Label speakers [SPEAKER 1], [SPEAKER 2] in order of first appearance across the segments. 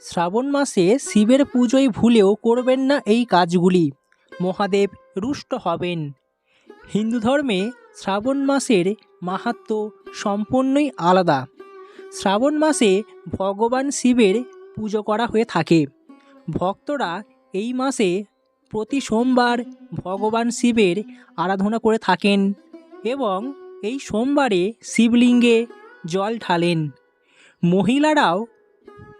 [SPEAKER 1] শ্রাবণ মাসে শিবের পুজোয় ভুলেও করবেন না এই কাজগুলি। মহাদেব রুষ্ট হবেন। হিন্দু ধর্মে শ্রাবণ মাসের মাহাত্ম্য সম্পূর্ণই আলাদা। শ্রাবণ মাসে ভগবান শিবের পুজো করা হয়ে থাকে। ভক্তরা এই মাসে প্রতি সোমবার ভগবান শিবের আরাধনা করে থাকেন এবং এই সোমবারে শিবলিঙ্গে জল ঢালেন। মহিলারাও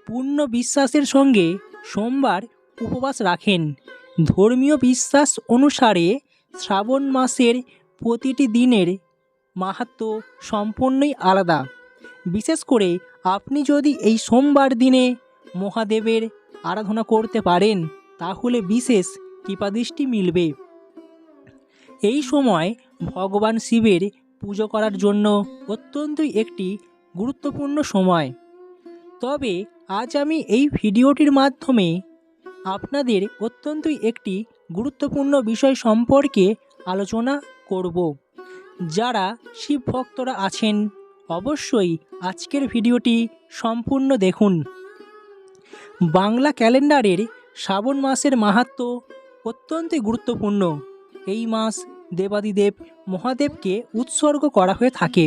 [SPEAKER 1] পূর্ণ বিশ্বাসের সঙ্গে সোমবার উপবাস রাখেন। ধর্মীয় বিশ্বাস অনুসারে শ্রাবণ মাসের প্রতিটি দিনের মাহাত্ম সম্পূর্ণই আলাদা। বিশেষ করে আপনি যদি এই সোমবার দিনে মহাদেবের আরাধনা করতে পারেন, তাহলে বিশেষ কৃপাদৃষ্টি মিলবে। এই সময় ভগবান শিবের পুজো করার জন্য অত্যন্তই একটি গুরুত্বপূর্ণ সময়। তবে আজ আমি এই ভিডিওটির মাধ্যমে আপনাদের অত্যন্তই একটি গুরুত্বপূর্ণ বিষয় সম্পর্কে আলোচনা করব। যারা শিব ভক্তরা আছেন, অবশ্যই আজকের ভিডিওটি সম্পূর্ণ দেখুন। বাংলা ক্যালেন্ডারের শ্রাবণ মাসের মাহাত্ম্য অত্যন্তই গুরুত্বপূর্ণ। এই মাস দেবাদিদেব মহাদেবকে উৎসর্গ করা হয়ে থাকে।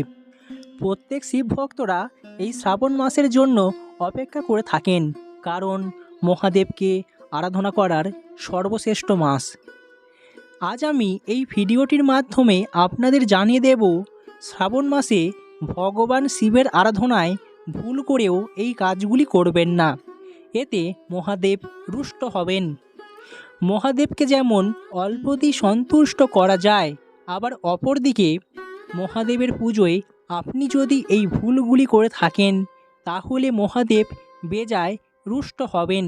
[SPEAKER 1] প্রত্যেক শিব ভক্তরা এই শ্রাবণ মাসের জন্য অপেক্ষা করে থাকেন, কারণ মহাদেবকে আরাধনা করার সর্বশ্রেষ্ঠ মাস। আজ আমি এই ভিডিওটির মাধ্যমে আপনাদের জানিয়ে দেব, শ্রাবণ মাসে ভগবান শিবের আরাধনায় ভুল করেও এই কাজগুলি করবেন না। এতে মহাদেব রুষ্ট হবেন। মহাদেবকে যেমন অল্পতেই সন্তুষ্ট করা যায়, আবার অপরদিকে মহাদেবের পুজোয় আপনি যদি এই ভুলগুলি করে থাকেন তাহলে মহাদেব বেজায় রুষ্ট হবেন।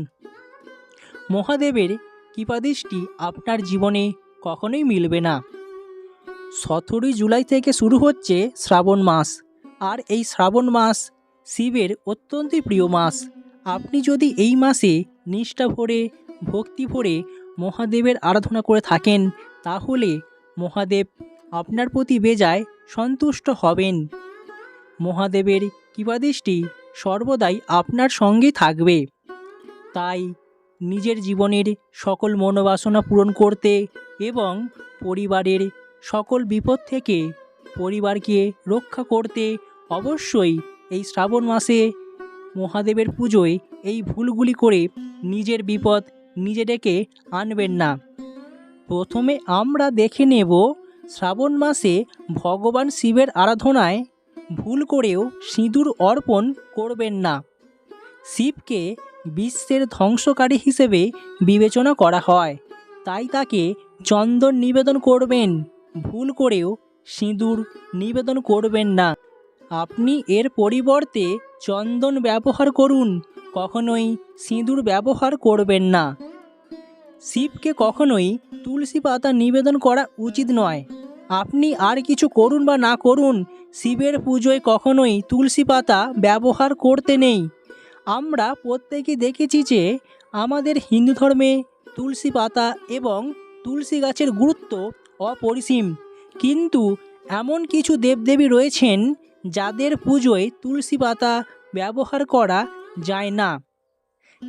[SPEAKER 1] মহাদেবের কৃপাদৃষ্টি আপনার জীবনে কখনোই মিলবে না। সতেরোই জুলাই থেকে শুরু হচ্ছে শ্রাবণ মাস, আর এই শ্রাবণ মাস শিবের অত্যন্তই প্রিয় মাস। আপনি যদি এই মাসে নিষ্ঠা ভরে, ভক্তি ভরে মহাদেবের আরাধনা করে থাকেন, তাহলে মহাদেব আপনার প্রতি বেজায় সন্তুষ্ট হবেন। মহাদেবের কৃপাদৃষ্টি সর্বদাই আপনার সঙ্গেই থাকবে। তাই নিজের জীবনের সকল মনোবাসনা পূরণ করতে এবং পরিবারের সকল বিপদ থেকে পরিবারকে রক্ষা করতে অবশ্যই এই শ্রাবণ মাসে মহাদেবের পুজোয় এই ভুলগুলি করে নিজের বিপদ নিজে ডেকে আনবেন না। প্রথমে আমরা দেখে নেব শ্রাবণ মাসে ভগবান শিবের আরাধনায় ভুল করেও সিঁদুর অর্পণ করবেন না। শিবকে বিশ্বের ধ্বংসকারী হিসেবে বিবেচনা করা হয়। তাই তাকে চন্দন নিবেদন করবেন। ভুল করেও সিঁদুর নিবেদন করবেন না। আপনি এর পরিবর্তে চন্দন ব্যবহার করুন। কখনোই সিঁদুর ব্যবহার করবেন না। শিবকে কখনোই তুলসী পাতা নিবেদন করা উচিত নয়। আপনি আর কিছু করুন বা না করুন শিবের পুজোয় কখনোই তুলসী পাতা ব্যবহার করতে নেই। আমরা প্রত্যেকে দেখেছি যে আমাদের হিন্দু ধর্মে তুলসী পাতা এবং তুলসী গাছের গুরুত্ব অপরিসীম। কিন্তু এমন কিছু দেবদেবী রয়েছেন যাদের পুজোয় তুলসী পাতা ব্যবহার করা যায় না।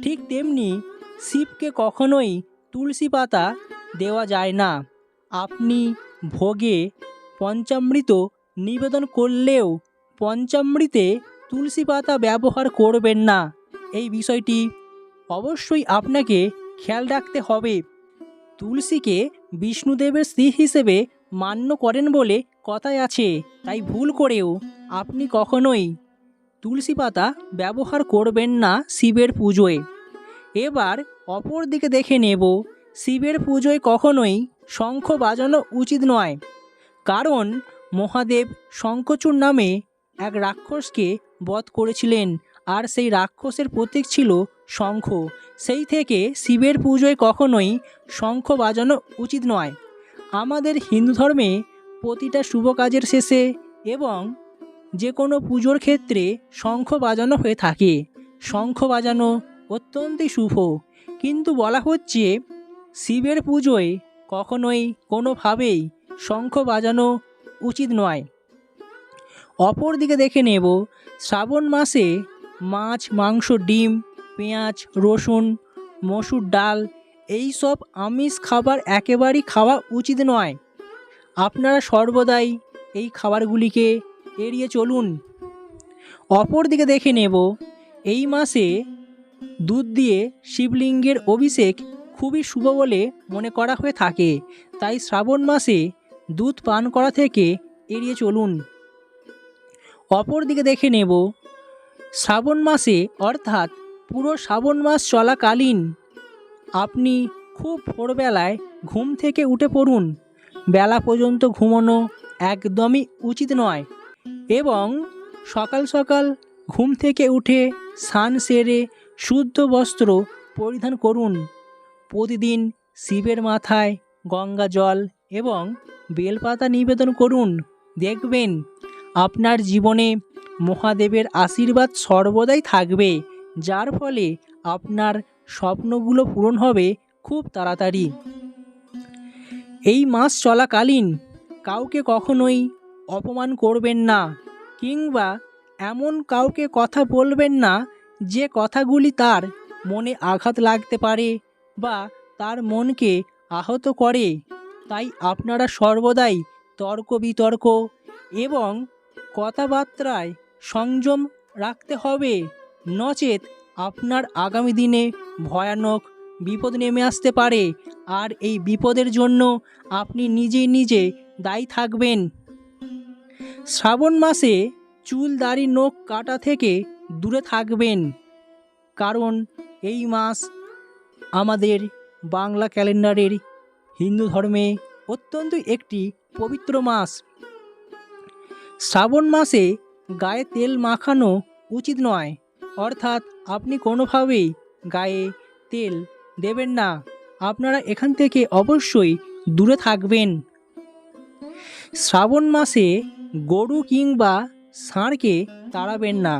[SPEAKER 1] ঠিক তেমনি শিবকে কখনোই তুলসী পাতা দেওয়া যায় না। আপনি ভোগে পঞ্চামৃত নিবেদন করলেও পঞ্চামৃতে তুলসী পাতা ব্যবহার করবেন না। এই বিষয়টি অবশ্যই আপনাকে খেয়াল রাখতে হবে। তুলসীকে বিষ্ণুদেবের স্ত্রী হিসেবে মান্য করেন বলে কথায় আছে, তাই ভুল করেও আপনি কখনোই তুলসী পাতা ব্যবহার করবেন না শিবের পুজোয়। এবার অপর দিকে দেখে নেব, শিবের পুজোয় কখনোই শঙ্খ বাজানো উচিত নয়। কারণ মহাদেব শঙ্খচূড় নামে এক রাক্ষসকে বধ করেছিলেন। আর সেই রাক্ষসের প্রতীক ছিল শঙ্খ। সেই থেকে শিবের পুজোয় কখনোই শঙ্খ বাজানো উচিত নয়। আমাদের হিন্দু ধর্মে প্রতিটা শুভ কাজের শেষে এবং যে কোনো পুজোর ক্ষেত্রে শঙ্খ বাজানো হয়ে থাকে। শঙ্খ বাজানো অত্যন্তই শুভ। কিন্তু বলা হচ্ছে, শিবের পুজোয় কখনোই কোনোভাবেই শঙ্খ বাজানো উচিত নয়। অপর দিকে দেখে নেব, শ্রাবণ মাসে মাছ, মাংস, ডিম, পেঁয়াজ, রসুন, মসুর ডাল, এই সব আমিষ খাবার একেবারেই খাওয়া উচিত নয়। আপনারা সর্বদাই এই খাবারগুলিকে এড়িয়ে চলুন। অপরদিকে দেখে নেব, এই মাসে দুধ দিয়ে শিবলিঙ্গের অভিষেক খুবই শুভ বলে মনে করা হয়ে থাকে। তাই শ্রাবণ মাসে দুধ পান করা থেকে এড়িয়ে চলুন। অপরদিকে দেখে নেব, শ্রাবণ মাসে অর্থাৎ পুরো শ্রাবণ মাস চলাকালীন আপনি খুব ভোরবেলায় ঘুম থেকে উঠে পড়ুন। বেলা পর্যন্ত ঘুমানো একদমই উচিত নয় এবং সকাল সকাল ঘুম থেকে উঠে স্নান সেরে শুদ্ধ বস্ত্র পরিধান করুন। প্রতিদিন শিবের মাথায় গঙ্গা জল এবং বেলপাতা নিবেদন করুন। দেখবেন, আপনার জীবনে মহাদেবের আশীর্বাদ সর্বদাই থাকবে, যার ফলে আপনার স্বপ্নগুলো পূরণ হবে খুব তাড়াতাড়ি। এই মাস চলাকালীন কাউকে কখনোই অপমান করবেন না, কিংবা এমন কাউকে কথা বলবেন না যে কথাগুলি তার মনে আঘাত লাগতে পারে বা তার মনকে আহত করে। তাই আপনারা সর্বদাই তর্ক বিতর্ক এবং কথাবার্তায় সংযম রাখতে হবে। নচেত আপনার আগামী দিনে ভয়ানক বিপদ নেমে আসতে পারে আর এই বিপদের জন্য আপনি নিজে নিজে দায়ী থাকবেন। শ্রাবণ মাসে চুল, দাড়ি, নখ কাটা থেকে দূরে থাকবেন। কারণ এই মাস আমাদের বাংলা ক্যালেন্ডারের হিন্দু ধর্মে অত্যন্ত একটি পবিত্র মাস। শ্রাবণ মাসে গায়ে তেল মাখানো উচিত নয়। অর্থাৎ আপনি কোনোভাবেই গায়ে তেল দেবেন না। আপনারা এখান থেকে অবশ্যই দূরে থাকবেন। শ্রাবণ মাসে গরু কিংবা ষাঁড়কে তাড়াবেন না।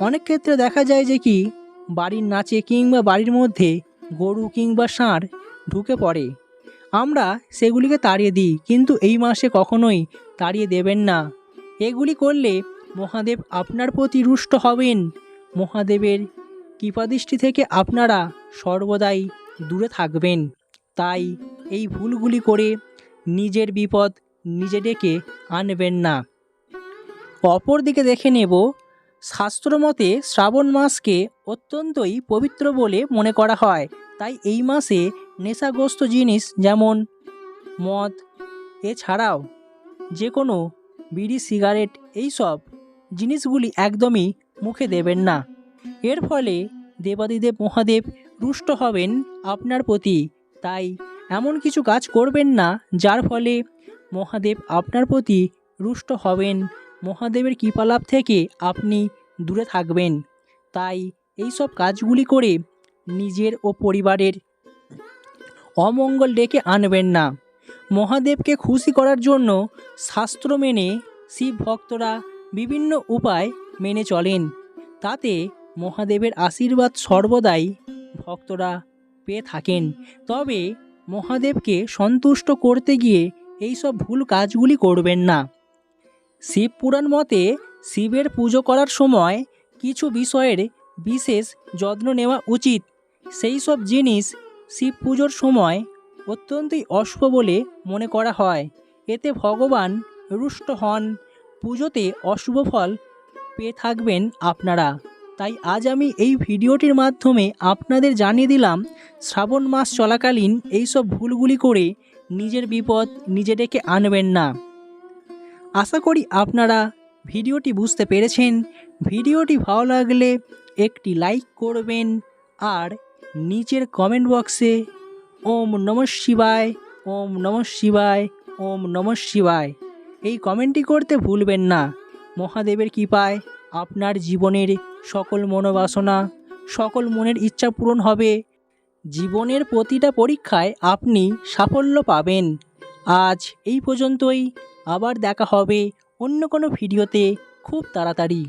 [SPEAKER 1] অনেক ক্ষেত্রে দেখা যায় যে কি, বাড়ির নাচে কিংবা বাড়ির মধ্যে গরু কিংবা ষাঁড় ঢুকে পড়ে। আমরা সেগুলিকে তাড়িয়ে দিই, কিন্তু এই মাসে কখনোই তাড়িয়ে দেবেন না। এগুলি করলে মহাদেব আপনার প্রতি রুষ্ট হবেন। মহাদেবের কৃপাদৃষ্টি থেকে আপনারা সর্বদাই দূরে থাকবেন। তাই এই ভুলগুলি করে নিজের বিপদ নিজে ডেকে আনবেন না। অপরদিকে দেখে নেব, শাস্ত্রমতে শ্রাবণ মাসকে অত্যন্তই পবিত্র বলে মনে করা হয়। তাই এই মাসে নেশাগ্রস্ত জিনিস যেমন মদ, এছাড়াও যে কোনো বিড়ি, সিগারেট, এইসব জিনিসগুলি একদমই মুখে দেবেন না। এর ফলে দেবাদিদেব মহাদেব রুষ্ট হবেন আপনার প্রতি। তাই এমন কিছু কাজ করবেন না, যার ফলে মহাদেব আপনার প্রতি রুষ্ট হবেন। মহাদেবের কৃপালাভ থেকে আপনি দূরে থাকবেন। তাই এই সব কাজগুলি করে নিজের ও পরিবারের। অমঙ্গল ডেকে আনবেন না। মহাদেবকে খুশি করার জন্য শাস্ত্র মেনে শিব ভক্তরা বিভিন্ন উপায় মেনে চলেন। তাতে মহাদেবের আশীর্বাদ সর্বদাই ভক্তরা পেয়ে থাকেন। তবে মহাদেবকে সন্তুষ্ট করতে গিয়ে এইসব ভুল কাজগুলি করবেন না। শিব পুরাণ মতে শিবের পুজো করার সময় কিছু বিষয়ের বিশেষ যত্ন নেওয়া উচিত। সেই সব জিনিস শিব পুজোর সময় অত্যন্তই অশুভ বলে মনে করা হয়। এতে ভগবান রুষ্ট হন। পুজোতে অশুভ ফল পেয়ে থাকবেন আপনারা। তাই আজ আমি এই ভিডিওটির মাধ্যমে আপনাদের জানিয়ে দিলাম, শ্রাবণ মাস চলাকালীন এইসব ভুলগুলি করে নিজের বিপদ নিজে ডেকে আনবেন না। আশা করি আপনারা ভিডিওটি বুঝতে পেরেছেন। ভিডিওটি ভালো লাগলে একটি লাইক করবেন। আর নিচের কমেন্ট বক্সে ওম নম শিবায়, ওম নম শিবায়, ওম নম শিবায়। এই কমেন্টটি করতে ভুলবেন না। মহাদেবের কৃপায় আপনার জীবনের সকল মনোবাসনা, সকল মনের ইচ্ছা পূরণ হবে। জীবনের প্রতিটা পরীক্ষায় আপনি সাফল্য পাবেন। আজ এই পর্যন্তই। আবার দেখা হবে অন্য কোনো ভিডিওতে খুব তাড়াতাড়ি।